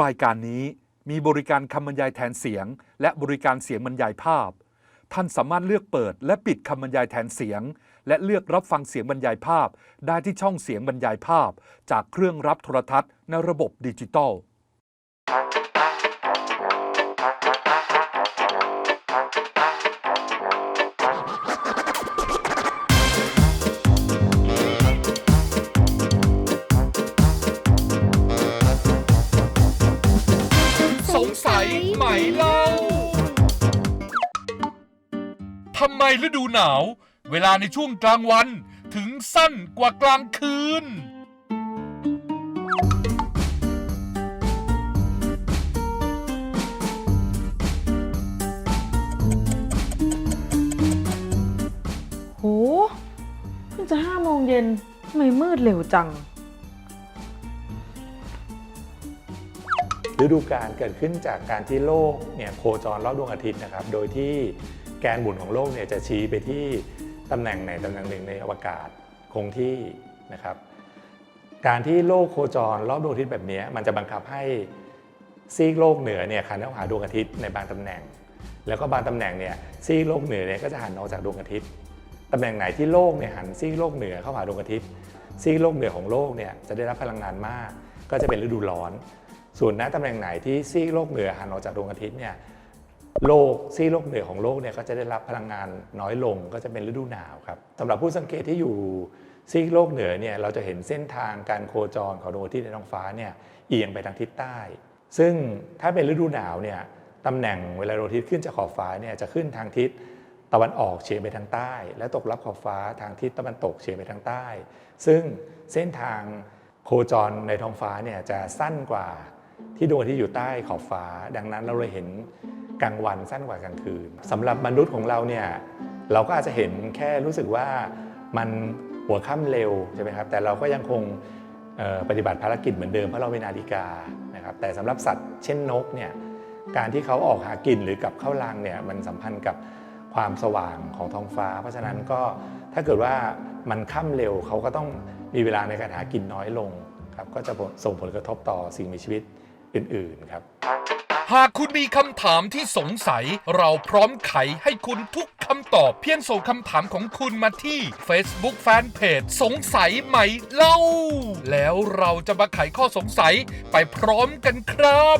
รายการนี้มีบริการคำบรรยายแทนเสียง และบริการเสียงบรรยายภาพ ท่านสามารถเลือกเปิด และปิดคำบรรยายแทนเสียง และเลือกรับฟังเสียงบรรยายภาพ ได้ที่ช่องเสียงบรรยายภาพ จากเครื่องรับโทรทัศน์ในระบบดิจิตอล ไหมเล่าทำไมฤดูหนาว เวลาในช่วงกลางวันถึงสั้นกว่ากลางคืน โหเพิ่งจะห้าโมงเย็นทำไมมืดเร็วจัง ฤดูกาลเกิดขึ้นจากการที่โลกเนี่ยโคจรรอบดวงอาทิตย์นะครับ โดยที่แกนหมุนของโลกเนี่ยจะชี้ไปที่ตำแหน่งไหนตำแหน่งหนึ่งในอวกาศคงที่นะครับ การที่โลกโคจรรอบดวงอาทิตย์แบบนี้มันจะบังคับให้ซีกโลกเหนือเนี่ยหันเข้าหาดวงอาทิตย์ในบางตำแหน่ง แล้วก็บางตำแหน่งเนี่ยซีกโลกเหนือเนี่ยก็จะหันออกจากดวงอาทิตย์ตำแหน่งไหนที่โลกเนี่ยหันซีกโลกเหนือเข้าหาดวงอาทิตย์ซีกโลกเหนือของโลกเนี่ยจะได้รับพลังงานมาก ก็จะเป็นฤดูร้อน ส่วนณตำแหน่งไหนที่ซีกโลกเหนือหันออกจากดวงอาทิตย์เนี่ยโลกซีกโลกเหนือของโลกเนี่ยก็จะได้รับพลังงานน้อยลงก็จะเป็นฤดูหนาวครับสำหรับผู้สังเกตที่อยู่ซีกโลกเหนือเนี่ยเราจะเห็นเส้นทางการโคจรของดวงอาทิตย์ในท้องฟ้าเนี่ยเอียงไปทางทิศใต้ ซึ่งถ้าเป็นฤดูหนาวเนี่ยตำแหน่งเวลาดวงอาทิตย์ขึ้นจากขอบฟ้าเนี่ยจะขึ้นทางทิศตะวันออกเฉียงไปทางใต้ และตกรับขอบฟ้าทางทิศตะวันตกเฉียงไปทางใต้ ซึ่งเส้นทางโคจรในท้องฟ้าเนี่ยจะสั้นกว่า ที่ดวงอาทิตย์อยู่ใต้ขอบฟ้า ดังนั้นเราเลยเห็นกลางวันสั้นกว่ากลางคืนสำหรับมนุษย์ของเราเนี่ยเราก็อาจจะเห็นแค่รู้สึกว่ามันหัวค่ำเร็วใช่ไหมครับแต่เราก็ยังคงปฏิบัติภารกิจเหมือนเดิมเพราะเราเป็นนาฬิกานะครับแต่สำหรับสัตว์เช่นนกเนี่ยการที่เขาออกหากินหรือกลับเข้ารังเนี่ยมันสัมพันธ์กับความสว่างของท้องฟ้า เพราะฉะนั้นก็ถ้าเกิดว่ามันค่ำเร็วเขาก็ต้องมีเวลาในการหากินน้อยลงครับก็จะส่งผลกระทบต่อสิ่งมีชีวิต อื่น ๆ ครับ หากคุณมีคำถามที่สงสัย เราพร้อมไขให้คุณทุกคำตอบเพียงส่งคำถามของคุณมาที่ Facebook Fanpage สงสัยไหมเล่า แล้วเราจะมาไขข้อสงสัยไปพร้อมกันครับ